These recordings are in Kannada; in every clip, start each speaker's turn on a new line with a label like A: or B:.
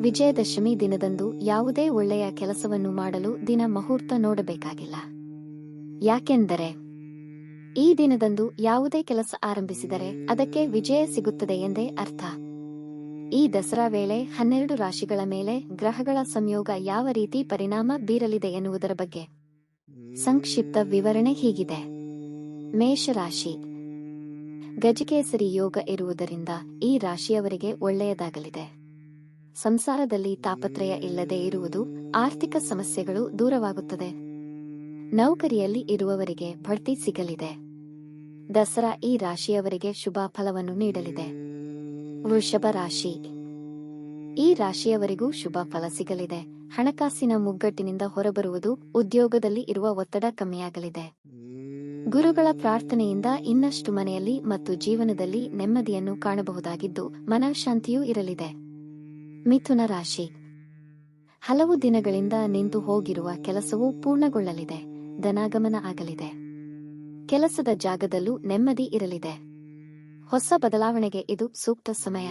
A: ವಿಜಯದಶಮಿ ದಿನದಂದು ಯಾವುದೇ ಒಳ್ಳೆಯ ಕೆಲಸವನ್ನು ಮಾಡಲು ದಿನ ಮುಹೂರ್ತ ನೋಡಬೇಕಾಗಿಲ್ಲ. ಯಾಕೆಂದರೆ, ಈ ದಿನದಂದು ಯಾವುದೇ ಕೆಲಸ ಆರಂಭಿಸಿದರೆ ಅದಕ್ಕೆ ವಿಜಯ ಸಿಗುತ್ತದೆ ಎಂದೇ ಅರ್ಥ. ಈ ದಸರಾ ವೇಳೆ ಹನ್ನೆರಡು ರಾಶಿಗಳ ಮೇಲೆ ಗ್ರಹಗಳ ಸಂಯೋಗ ಯಾವ ರೀತಿ ಪರಿಣಾಮ ಬೀರಲಿದೆ ಎನ್ನುವುದರ ಬಗ್ಗೆ. ಸಂಕ್ಷಿಪ್ತ ವಿವರಣೆ ಹೀಗಿದೆ. ಮೇಷರಾಶಿ. ಗಜಕೇಸರಿ ಯೋಗ ಇರುವುದರಿಂದ ಈ ರಾಶಿಯವರಿಗೆ ಒಳ್ಳೆಯದಾಗಲಿದೆ. ಸಂಸಾರದಲ್ಲಿ ತಾಪತ್ರಯ ಇಲ್ಲದೆ ಇರುವುದು ಆರ್ಥಿಕ ಸಮಸ್ಯೆಗಳು ದೂರವಾಗುತ್ತದೆ. ನೌಕರಿಯಲ್ಲಿ ಇರುವವರಿಗೆ ಬಡ್ತಿ ಸಿಗಲಿದೆ. ದಸರಾ ಈ ರಾಶಿಯವರಿಗೆ ಶುಭ ಫಲವನ್ನು ನೀಡಲಿದೆ. ವೃಷಭ ರಾಶಿ. ಈ ರಾಶಿಯವರಿಗೂ ಶುಭ ಫಲ ಸಿಗಲಿದೆ. ಹಣಕಾಸಿನ ಮುಗ್ಗಟ್ಟಿನಿಂದ ಹೊರಬರುವುದು ಉದ್ಯೋಗದಲ್ಲಿ ಇರುವ ಒತ್ತಡ ಕಮ್ಮಿಯಾಗಲಿದೆ. ಗುರುಗಳ ಪ್ರಾರ್ಥನೆಯಿಂದ ಇನ್ನಷ್ಟು ಮನೆಯಲ್ಲಿ ಮತ್ತು ಜೀವನದಲ್ಲಿ ನೆಮ್ಮದಿಯನ್ನು ಕಾಣಬಹುದಾಗಿದ್ದು ಮನಃಶಾಂತಿಯೂ ಇರಲಿದೆ. ಮಿಥುನ ರಾಶಿ. ಹಲವು ದಿನಗಳಿಂದ ನಿಂತು ಹೋಗಿರುವ ಕೆಲಸವು ಪೂರ್ಣಗೊಳ್ಳಲಿದೆ, ಧನಾಗಮನ ಆಗಲಿದೆ. ಕೆಲಸದ ಜಾಗದಲ್ಲೂ ನೆಮ್ಮದಿ ಇರಲಿದೆ. ಹೊಸ ಬದಲಾವಣೆಗೆ ಇದು ಸೂಕ್ತ ಸಮಯ.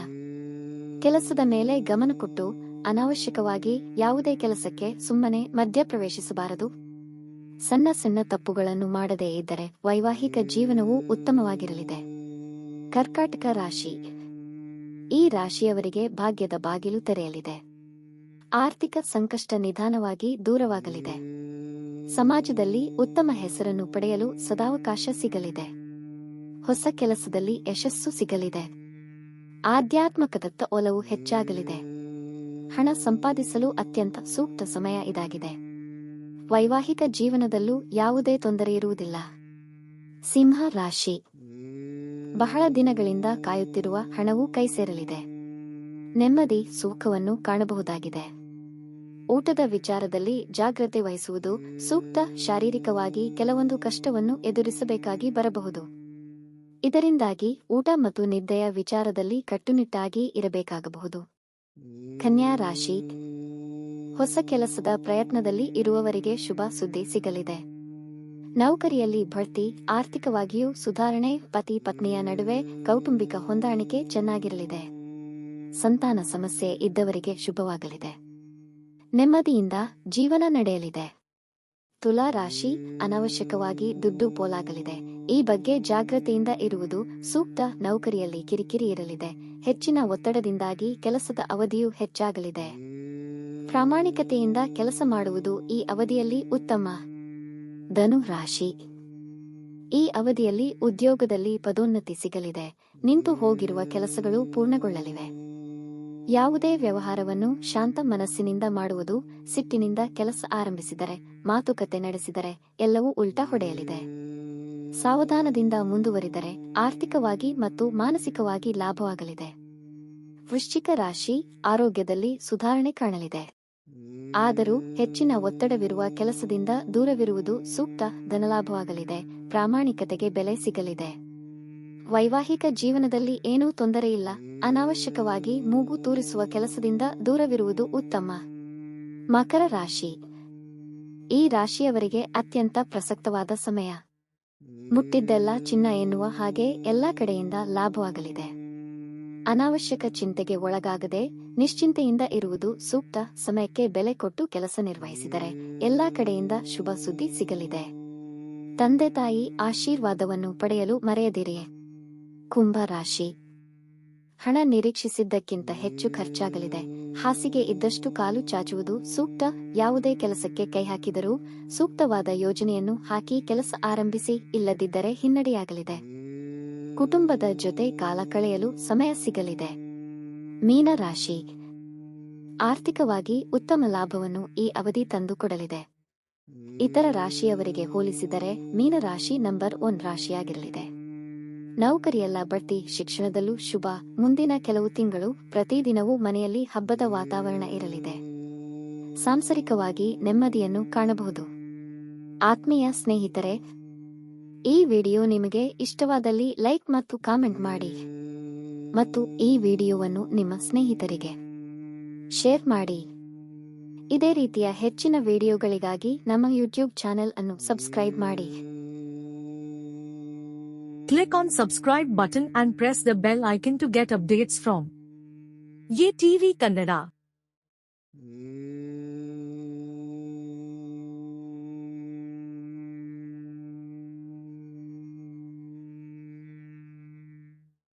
A: ಕೆಲಸದ ಮೇಲೆ ಗಮನ ಕೊಟ್ಟು ಅನಾವಶ್ಯಕವಾಗಿ ಯಾವುದೇ ಕೆಲಸಕ್ಕೆ ಸುಮ್ಮನೆ ಮಧ್ಯಪ್ರವೇಶಿಸಬಾರದು. ಸಣ್ಣ ಸಣ್ಣ ತಪ್ಪುಗಳನ್ನು ಮಾಡದೇ ಇದ್ದರೆ ವೈವಾಹಿಕ ಜೀವನವೂ ಉತ್ತಮವಾಗಿರಲಿದೆ. ಕರ್ಕಾಟಕ ರಾಶಿ. ಈ ರಾಶಿಯವರಿಗೆ ಭಾಗ್ಯದ ಬಾಗಿಲು ತೆರೆಯಲಿದೆ. ಆರ್ಥಿಕ ಸಂಕಷ್ಟ ನಿಧಾನವಾಗಿ ದೂರವಾಗಲಿದೆ. ಸಮಾಜದಲ್ಲಿ ಉತ್ತಮ ಹೆಸರನ್ನು ಪಡೆಯಲು ಸದಾವಕಾಶ ಸಿಗಲಿದೆ. ಹೊಸ ಕೆಲಸದಲ್ಲಿ ಯಶಸ್ಸು ಸಿಗಲಿದೆ. ಆಧ್ಯಾತ್ಮಕದತ್ತ ಒಲವು ಹೆಚ್ಚಾಗಲಿದೆ. ಹಣ ಸಂಪಾದಿಸಲು ಅತ್ಯಂತ ಸೂಕ್ತ ಸಮಯ ಇದಾಗಿದೆ. ವೈವಾಹಿಕ ಜೀವನದಲ್ಲೂ ಯಾವುದೇ ತೊಂದರೆ ಇರುವುದಿಲ್ಲ. ಸಿಂಹ ರಾಶಿ. ಬಹಳ ದಿನಗಳಿಂದ ಕಾಯುತ್ತಿರುವ ಹಣವು ಕೈ ಸೇರಲಿದೆ ನೆಮ್ಮದಿ, ಸುಖವನ್ನು ಕಾಣಬಹುದಾಗಿದೆ. ಊಟದ ವಿಚಾರದಲ್ಲಿ ಜಾಗ್ರತೆ ವಹಿಸುವುದು ಸೂಕ್ತ, ಶಾರೀರಿಕವಾಗಿ ಕೆಲವೊಂದು ಕಷ್ಟವನ್ನು ಎದುರಿಸಬೇಕಾಗಿ ಬರಬಹುದು. ಇದರಿಂದಾಗಿ ಊಟ ಮತ್ತು ನಿದ್ದೆಯ ವಿಚಾರದಲ್ಲಿ ಕಟ್ಟುನಿಟ್ಟಾಗಿ ಇರಬೇಕಾಗಬಹುದು. ಕನ್ಯಾ ರಾಶಿ. ಹೊಸ ಕೆಲಸದ ಪ್ರಯತ್ನದಲ್ಲಿ ಇರುವವರಿಗೆ ಶುಭ ಸುದ್ದಿ ಸಿಗಲಿದೆ. ನೌಕರಿಯಲ್ಲಿ ಬಡ್ತಿ ಆರ್ಥಿಕವಾಗಿಯೂ ಸುಧಾರಣೆ, ಪತಿ ಪತ್ನಿಯ ನಡುವೆ ಕೌಟುಂಬಿಕ ಹೊಂದಾಣಿಕೆ ಚೆನ್ನಾಗಿರಲಿದೆ. ಸಂತಾನ ಸಮಸ್ಯೆ ಇದ್ದವರಿಗೆ ಶುಭವಾಗಲಿದೆ. ನೆಮ್ಮದಿಯಿಂದ ಜೀವನ ನಡೆಯಲಿದೆ. ತುಲಾ ರಾಶಿ ಅನವಶ್ಯಕವಾಗಿ ದುಡ್ಡು ಪೋಲಾಗಲಿದೆ. ಈ ಬಗ್ಗೆ ಜಾಗ್ರತೆಯಿಂದ ಇರುವುದು ಸೂಕ್ತ, ನೌಕರಿಯಲ್ಲಿ ಕಿರಿಕಿರಿ ಇರಲಿದೆ. ಹೆಚ್ಚಿನ ಒತ್ತಡದಿಂದಾಗಿ ಕೆಲಸದ ಅವಧಿಯು ಹೆಚ್ಚಾಗಲಿದೆ. ಪ್ರಾಮಾಣಿಕತೆಯಿಂದ ಕೆಲಸ ಮಾಡುವುದು ಈ ಅವಧಿಯಲ್ಲಿ ಉತ್ತಮ. ಧನು ರಾಶಿ ಈ ಅವಧಿಯಲ್ಲಿ ಉದ್ಯೋಗದಲ್ಲಿ ಪದೋನ್ನತಿ ಸಿಗಲಿದೆ. ನಿಂತು ಹೋಗಿರುವ ಕೆಲಸಗಳು ಪೂರ್ಣಗೊಳ್ಳಲಿವೆ. ಯಾವುದೇ ವ್ಯವಹಾರವನ್ನು ಶಾಂತ ಮನಸ್ಸಿನಿಂದ ಮಾಡುವುದು, ಸಿಟ್ಟಿನಿಂದ ಕೆಲಸ ಆರಂಭಿಸಿದರೆ, ಮಾತುಕತೆ ನಡೆಸಿದರೆ ಎಲ್ಲವೂ ಉಲ್ಟಾ ಹೊಡೆಯಲಿದೆ. ಸಾವಧಾನದಿಂದ ಮುಂದುವರಿದರೆ ಆರ್ಥಿಕವಾಗಿ ಮತ್ತು ಮಾನಸಿಕವಾಗಿ ಲಾಭವಾಗಲಿದೆ. ವೃಶ್ಚಿಕ ರಾಶಿ ಆರೋಗ್ಯದಲ್ಲಿ ಸುಧಾರಣೆ ಕಾಣಲಿದೆ. ಆದರೂ ಹೆಚ್ಚಿನ ಒತ್ತಡವಿರುವ ಕೆಲಸದಿಂದ ದೂರವಿರುವುದು ಸೂಕ್ತ ಧನಲಾಭವಾಗಲಿದೆ. ಪ್ರಾಮಾಣಿಕತೆಗೆ ಬೆಲೆ ಸಿಗಲಿದೆ. ವೈವಾಹಿಕ ಜೀವನದಲ್ಲಿ ಏನೂ ತೊಂದರೆಯಿಲ್ಲ ಅನಾವಶ್ಯಕವಾಗಿ ಮೂಗು ತೂರಿಸುವ ಕೆಲಸದಿಂದ ದೂರವಿರುವುದು ಉತ್ತಮ. ಮಕರ ರಾಶಿ. ಈ ರಾಶಿಯವರಿಗೆ ಅತ್ಯಂತ ಪ್ರಸಕ್ತವಾದ ಸಮಯ. ಮುಟ್ಟಿದ್ದೆಲ್ಲ ಚಿನ್ನ ಎನ್ನುವ ಹಾಗೆ ಎಲ್ಲಾ ಕಡೆಯಿಂದ ಲಾಭವಾಗಲಿದೆ. ಅನಾವಶ್ಯಕ ಚಿಂತೆಗೆ ಒಳಗಾಗದೆ ನಿಶ್ಚಿಂತೆಯಿಂದ ಇರುವುದು ಸೂಕ್ತ ಸಮಯಕ್ಕೆ ಬೆಲೆ ಕೊಟ್ಟು ಕೆಲಸ ನಿರ್ವಹಿಸಿದರೆ ಎಲ್ಲಾ ಕಡೆಯಿಂದ ಶುಭ ಸುದ್ದಿ ಸಿಗಲಿದೆ. ತಂದೆ ತಾಯಿ ಆಶೀರ್ವಾದವನ್ನು ಪಡೆಯಲು ಮರೆಯದಿರಿ. ಕುಂಭ ರಾಶಿ. ಹಣ ನಿರೀಕ್ಷಿಸಿದ್ದಕ್ಕಿಂತ ಹೆಚ್ಚು ಖರ್ಚಾಗಲಿದೆ. ಹಾಸಿಗೆ ಇದ್ದಷ್ಟು ಕಾಲು ಚಾಚುವುದು ಸೂಕ್ತ. ಯಾವುದೇ ಕೆಲಸಕ್ಕೆ ಕೈ ಹಾಕಿದರೂ ಸೂಕ್ತವಾದ ಯೋಜನೆಯನ್ನು ಹಾಕಿ ಕೆಲಸ ಆರಂಭಿಸಿ ಇಲ್ಲದಿದ್ದರೆ ಹಿನ್ನಡೆಯಾಗಲಿದೆ. ಕುಟುಂಬದ ಜೊತೆ ಕಾಲ ಕಳೆಯಲು ಸಮಯ ಸಿಗಲಿದೆ. ಮೀನರಾಶಿ. ಆರ್ಥಿಕವಾಗಿ ಉತ್ತಮ ಲಾಭವನ್ನು ಈ ಅವಧಿ ತಂದುಕೊಡಲಿದೆ. ಇತರ ರಾಶಿಯವರಿಗೆ ಹೋಲಿಸಿದರೆ ಮೀನರಾಶಿ ನಂಬರ್ ಒನ್ ರಾಶಿಯಾಗಿರಲಿದೆ. ನೌಕರಿಯಲ್ಲ ಬಡ್ತಿ, ಶಿಕ್ಷಣದಲ್ಲೂ ಶುಭ. ಮುಂದಿನ ಕೆಲವು ತಿಂಗಳು ಪ್ರತಿದಿನವೂ ಮನೆಯಲ್ಲಿ ಹಬ್ಬದ ವಾತಾವರಣ ಇರಲಿದೆ. ಸಾಂಸಾರಿಕವಾಗಿ ನೆಮ್ಮದಿಯನ್ನು ಕಾಣಬಹುದು. ಆತ್ಮೀಯ ಸ್ನೇಹಿತರೆ ಈ ವಿಡಿಯೋ ನಿಮಗೆ ಇಷ್ಟವಾದಲ್ಲಿ ಲೈಕ್ ಮತ್ತು ಕಾಮೆಂಟ್ ಮಾಡಿ ಮತ್ತು ಈ ವಿಡಿಯೋವನ್ನು ನಿಮ್ಮ ಸ್ನೇಹಿತರಿಗೆ ಶೇರ್ ಮಾಡಿ. ಇದೇ ರೀತಿಯ ಹೆಚ್ಚಿನ ವಿಡಿಯೋಗಳಿಗಾಗಿ ನಮ್ಮ ಯೂಟ್ಯೂಬ್ ಚಾನೆಲ್ ಅನ್ನು ಸಬ್ಸ್ಕ್ರೈಬ್ ಮಾಡಿ.
B: Click on subscribe button and press the bell icon to get updates from A TV Kannada